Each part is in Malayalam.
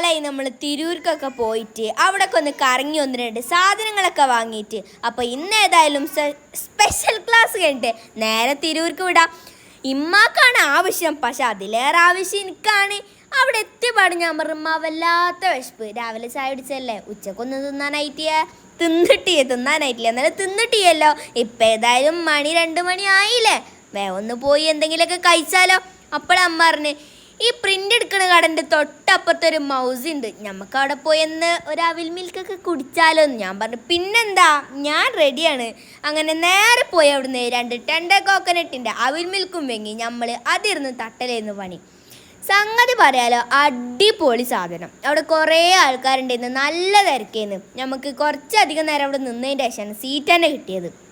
കാലമായി നമ്മൾ തിരൂർക്കൊക്കെ പോയിട്ട് അവിടെയൊക്കെ ഒന്ന് കറങ്ങി ഒന്ന് രണ്ട് സാധനങ്ങളൊക്കെ വാങ്ങിയിട്ട്. അപ്പോൾ ഇന്ന് ഏതായാലും സ്പെഷ്യൽ ക്ലാസ് കഴിഞ്ഞിട്ട് നേരെ തിരൂർക്ക് വിടാം. ഇമ്മാക്കാണ് ആവശ്യം പക്ഷെ അതിലേറെ ആവശ്യം എനിക്കാണ്. അവിടെ എത്തിയപാട് ഞാൻ പറഞ്ഞ വല്ലാത്ത വിശപ്പ്. രാവിലെ ചായ കുടിച്ചല്ലേ ഉച്ചക്കൊന്ന് തിന്നാനായിട്ടിയ തിന്നിട്ടിയേ തിന്നാനായിട്ടില്ല. എന്നാലും തിന്നിട്ടിയല്ലോ ഇപ്പം ഏതായാലും മണി രണ്ട് മണി ആയില്ലേ. വേ ഒന്ന് പോയി എന്തെങ്കിലുമൊക്കെ കഴിച്ചാലോ? അപ്പോഴമ്മ പറഞ്ഞ് ഈ പ്രിന്റ് എടുക്കുന്ന കടന്റെ തൊട്ടപ്പുറത്തൊരു മൗസ് ഉണ്ട്. നമുക്ക് അവിടെ പോയി എന്ന് ഒരു അവിൽ മിൽക്കൊക്കെ കുടിച്ചാലോ എന്ന് ഞാൻ പറഞ്ഞു. പിന്നെന്താ? ഞാൻ റെഡിയാണ് അങ്ങനെ നേരെ പോയി അവിടുന്ന് രണ്ട് ടെണ്ട കോക്കനട്ടിന്റെ അവിൽ മിൽക്കും വെങ്ങി. നമ്മൾ അതിരുന്ന് തട്ടലേന്ന് പണി. സംഗതി പറയാലോ അടിപൊളി സാധനം. അവിടെ കുറേ ആൾക്കാരുണ്ടായിരുന്നു നല്ല തിരക്കേന്ന്. നമുക്ക് കുറച്ചധികം നേരം അവിടെ നിന്നതിന്റെ ശേഷമാണ് സീറ്റ് തന്നെ കിട്ടിയത്.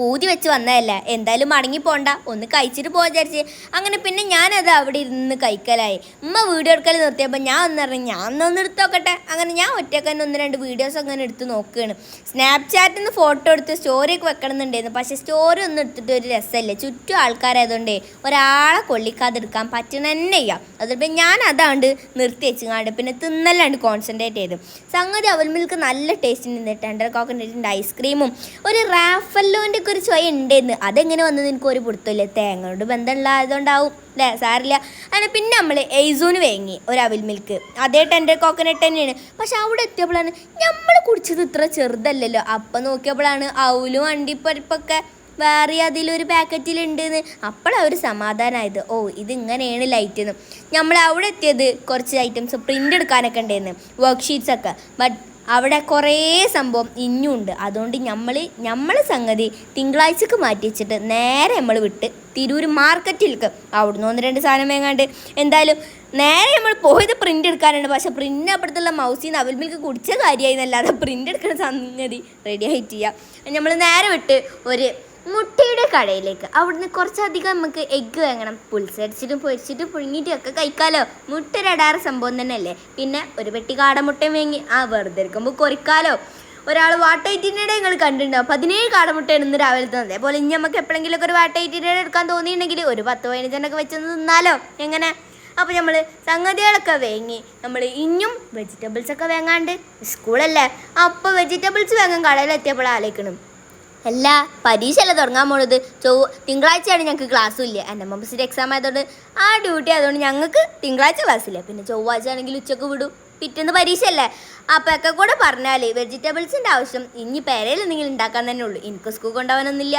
പൂതി വെച്ച് വന്നതല്ല? എന്തായാലും മടങ്ങി പോണ്ട. ഒന്ന് കഴിച്ചിട്ട് പോകാൻ വിചാരിച്ച്. അങ്ങനെ പിന്നെ ഞാനത് അവിടെ ഇരുന്ന് കഴിക്കലായി. ഉമ്മ വീഡിയോ എടുക്കൽ നിർത്തിയപ്പോൾ ഞാൻ ഒന്ന് പറഞ്ഞു ഞാൻ ഒന്ന് എടുത്ത് നോക്കട്ടെ. അങ്ങനെ ഞാൻ ഒറ്റയ്ക്ക് തന്നെ ഒന്ന് രണ്ട് വീഡിയോസ് അങ്ങനെ എടുത്ത് നോക്കുകയാണ് സ്നാപ്ചാറ്റിൽ നിന്ന് ഫോട്ടോ എടുത്ത് സ്റ്റോറിയൊക്കെ വെക്കണമെന്നുണ്ടായിരുന്നു. പക്ഷേ സ്റ്റോറി ഒന്നും എടുത്തിട്ട് ഒരു രസമല്ലേ. ചുറ്റും ആൾക്കാരായതുകൊണ്ട് ഒരാളെ കൊള്ളിക്കാതെ എടുക്കാൻ പറ്റണ തന്നെ ചെയ്യാം അതിപ്പോൾ ഞാൻ അതാണ്ട് നിർത്തി വെച്ചുങ്ങാണ്ട് പിന്നെ തിന്നല്ലാണ്ട് കോൺസെൻട്രേറ്റ് ചെയ്തു. സംഗതി അവൽ മിൽക്ക് നല്ല ടേസ്റ്റ് ഉണ്ട് ടെൻഡർ കോക്കനട്ടിന്റെ ഐസ്ക്രീമും ഒരു റാഫല്ലോന്റെ ഒക്കെ ഒരു ചൊയ ഉണ്ടായിരുന്നു അതെങ്ങനെ വന്നത് എനിക്ക് ഒരു പിടുത്തമില്ല. തേങ്ങയോട് ബന്ധമുള്ളതുകൊണ്ടാവും അല്ലേ സാറില്ല അങ്ങനെ പിന്നെ നമ്മൾ എയ്സൂന് വേങ്ങി ഒരു അവിൽ മിൽക്ക്. അതേ ടെൻഡർ കോക്കനട്ട് തന്നെയാണ്. പക്ഷെ അവിടെ എത്തിയപ്പോഴാണ് നമ്മൾ കുടിച്ചത് ഇത്ര ചെറുതല്ലല്ലോ. അപ്പം നോക്കിയപ്പോഴാണ് അവലും അണ്ടിപ്പരിപ്പൊക്കെ വേറെ അതിലൊരു പാക്കറ്റിലുണ്ടെന്ന്. ഒരു സമാധാനമായത് ഓ ഇതിങ്ങനെയാണ് ലൈറ്റ് എന്ന് നമ്മൾ അവിടെ എത്തിയത് കുറച്ച് ഐറ്റംസ് പ്രിന്റ് എടുക്കാനൊക്കെ ഉണ്ടായിരുന്നു വർക്ക് ഷീറ്റ്സൊക്കെ ബട്ട് അവിടെ കുറേ സംഭവം ഇഞ്ഞുണ്ട്. അതുകൊണ്ട് നമ്മൾ നമ്മൾ സംഗതി തിങ്കളാഴ്ചക്ക് മാറ്റി വെച്ചിട്ട് നേരെ നമ്മൾ വിട്ട് തിരൂർ മാർക്കറ്റിലേക്ക് അവിടുന്ന് ഒന്ന് രണ്ട് സാധനം വേങ്ങാണ്ട്. എന്തായാലും നേരെ നമ്മൾ പോയത് പ്രിന്റ് എടുക്കാനുണ്ട് പക്ഷേ പ്രിന്റ് അപ്പുറത്തുള്ള മൗസിൽ നിന്ന് അവൽ മിൽക്ക് കുടിച്ച കാര്യമായി എന്നല്ലാതെ പ്രിന്റ് എടുക്കുന്ന സംഗതി റെഡി ആയിട്ട് ചെയ്യാം നമ്മൾ നേരെ വിട്ട് ഒരു മുട്ടയുടെ കടയിലേക്ക്. അവിടുന്ന് കുറച്ചധികം നമുക്ക് എഗ്ഗ് വാങ്ങണം പുൽസരിച്ചിട്ടും പൊരിച്ചിട്ടും പുഴുങ്ങിയിട്ടും ഒക്കെ കഴിക്കാലോ. മുട്ട രടാറ് സംഭവം തന്നെയല്ലേ? പിന്നെ ഒരു പെട്ടി കാടമുട്ടയും വാങ്ങി ആ വെറുതെ ഇരിക്കുമ്പോൾ കൊറിക്കാലോ ഒരാൾ വാട്ടൈറ്റിന്റെ നിങ്ങൾ കണ്ടിട്ടുണ്ടാവും പതിനേഴ് കാടമുട്ടയാണ് ഇന്ന് രാവിലെ തന്നെ അതേപോലെ ഇനി നമുക്ക് എപ്പോഴെങ്കിലുമൊക്കെ ഒരു വാട്ടൈറ്റിന്റെ എടുക്കാൻ തോന്നിയിട്ടുണ്ടെങ്കിൽ ഒരു പത്ത് പതിനഞ്ചെണ്ണൊക്കെ വെച്ചൊന്ന് തിന്നാലോ. എങ്ങനെ? അപ്പോൾ നമ്മൾ സംഗതികളൊക്കെ വേങ്ങി നമ്മൾ ഇനിയും വെജിറ്റബിൾസ് ഒക്കെ വാങ്ങാണ്ട് സ്കൂളല്ലേ? അപ്പോൾ വെജിറ്റബിൾസ് വേങ്ങാൻ കടയിലെത്തിയപ്പോൾ ആലോചിക്കണം. അല്ല പരീക്ഷയല്ല തുടങ്ങാൻ പോണത്? ചൊവ്വ തിങ്കളാഴ്ചയാണ് ഞങ്ങൾക്ക് ക്ലാസ്സും ഇല്ല. എന്റെ എം എക്സാം ആയതുകൊണ്ട് ആ ഡ്യൂട്ടി ആയതുകൊണ്ട് ഞങ്ങൾക്ക് തിങ്കളാഴ്ച ക്ലാസ്സില്ല പിന്നെ ചൊവ്വാഴ്ച ആണെങ്കിൽ ഉച്ചയ്ക്ക് വിടും. പിറ്റേന്ന് പരീക്ഷയല്ലേ. അപ്പോൾ ഒക്കെ കൂടെ പറഞ്ഞാൽ വെജിറ്റബിൾസിന്റെ ആവശ്യം ഇനി പെരയിൽ എന്തെങ്കിലും ഉണ്ടാക്കാൻ തന്നെ ഉള്ളൂ. എനിക്ക് സ്കൂൾ കൊണ്ടുപോകാനൊന്നുമില്ല.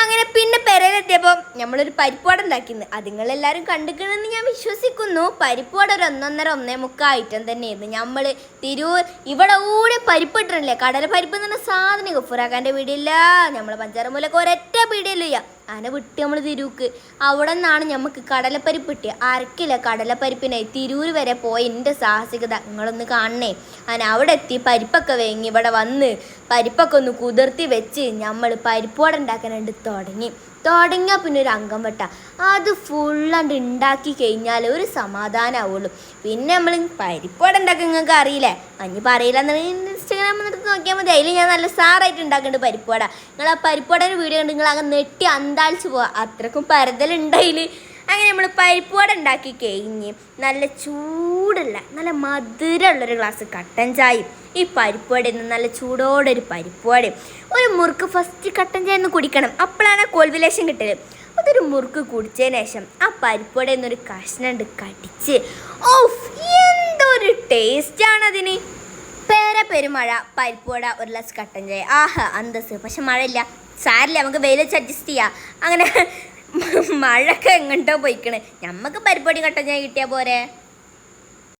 അങ്ങനെ പിന്നെ പെരയിലെത്തിയപ്പോൾ നമ്മളൊരു പരിപ്പുവട ഉണ്ടാക്കിയിരുന്നു അത് നിങ്ങളെല്ലാവരും കണ്ടിക്കണമെന്ന് ഞാൻ വിശ്വസിക്കുന്നു. പരിപ്പുവട ഒരു ഒന്നൊന്നര ഒന്നേ മുക്കാൽ ഐറ്റം തന്നെയായിരുന്നു. നമ്മൾ തിരൂർ ഇവിടെ കൂടെ പരിപ്പ് ഇട്ടിട്ടില്ലേ കടല പരിപ്പ് എന്ന് പറഞ്ഞ സാധനം. ഗഫുറാക്കാന്റെ വീടില്ല നമ്മളെ പഞ്ചാരമൂലൊക്കെ ഒരൊറ്റ പീടിയല്ലോ അങ്ങനെ വിട്ട് നമ്മൾ തിരൂക്ക്. അവിടെ നിന്നാണ് നമുക്ക് കടലപ്പരിപ്പ് കിട്ടിയത് അരക്കില്ല കടലപ്പരിപ്പിനായി തിരൂർ വരെ പോയ എന്റെ സാഹസികത. നിങ്ങളൊന്ന് കാണണേ. അങ്ങനെ അവിടെ എത്തി പരിപ്പൊക്കെ വേങ്ങി ഇവിടെ വന്ന് പരിപ്പൊക്കെ ഒന്ന് കുതിർത്തി വെച്ച് നമ്മൾ പരിപ്പോടെ ഉണ്ടാക്കാനായിട്ട് തുടങ്ങി. തുടങ്ങിയാൽ പിന്നെ ഒരു അംഗം വെട്ട. അത് ഫുള്ളാണ്ട് ഉണ്ടാക്കി കഴിഞ്ഞാൽ ഒരു സമാധാനമാവുള്ളൂ പിന്നെ നമ്മൾ പരിപ്പോടെ ഉണ്ടാക്കാൻ നിങ്ങൾക്ക് അറിയില്ലേ? അഞ്ഞ് പറയില്ല എന്നുണ്ടെങ്കിൽ ഇൻസ്റ്റാഗ്രാമിൽ എടുത്ത് നോക്കിയാൽ മതി. അതിൽ ഞാൻ നല്ല സാറായിട്ട് ഉണ്ടാക്കുന്നുണ്ട് പരിപ്പുവട. നിങ്ങൾ ആ പരിപ്പോടന്റെ വീഡിയോ കണ്ട് നിങ്ങൾ അങ്ങ് നെട്ടി അന്താളിച്ച് പോവാ. അത്രക്കും പരതലുണ്ടതിൽ അങ്ങനെ നമ്മൾ പരിപ്പുവട ഉണ്ടാക്കി കഴിഞ്ഞ് നല്ല ചൂടുള്ള നല്ല മധുരമുള്ളൊരു ഗ്ലാസ് കട്ടൻ ചായയും ഈ പരിപ്പുവടയിൽ നിന്ന് നല്ല ചൂടോടെ ഒരു പരിപ്പുവടയും ഒരു മുറുക്ക് ഫസ്റ്റ് കട്ടൻ ചായ ഒന്ന് കുടിക്കണം. അപ്പോഴാണ് കോൽവിലേശം കിട്ടൽ. അതൊരു മുറുക്ക് കുടിച്ചതിന് ശേഷം ആ പരിപ്പുവടയിൽ നിന്നൊരു കഷ്ണം കടിച്ച്. ഓഫ്! എന്തൊരു ടേസ്റ്റാണ് അതിന് പെരുമഴ പരിപ്പുവട ഒരു ഗ്ലാസ് കട്ടൻ ചായ. ആഹ് അന്തസ് പക്ഷെ മഴയില്ല. സാരില്ല നമുക്ക് വെയിൽ വെച്ച് അഡ്ജസ്റ്റ് ചെയ്യാം. അങ്ങനെ മഴയൊക്കെ എങ്ങോട്ടോ പോയിക്കണ്. നമുക്ക് പരിപാടി കട്ടൻ ചായ കിട്ടിയാൽ പോരെ?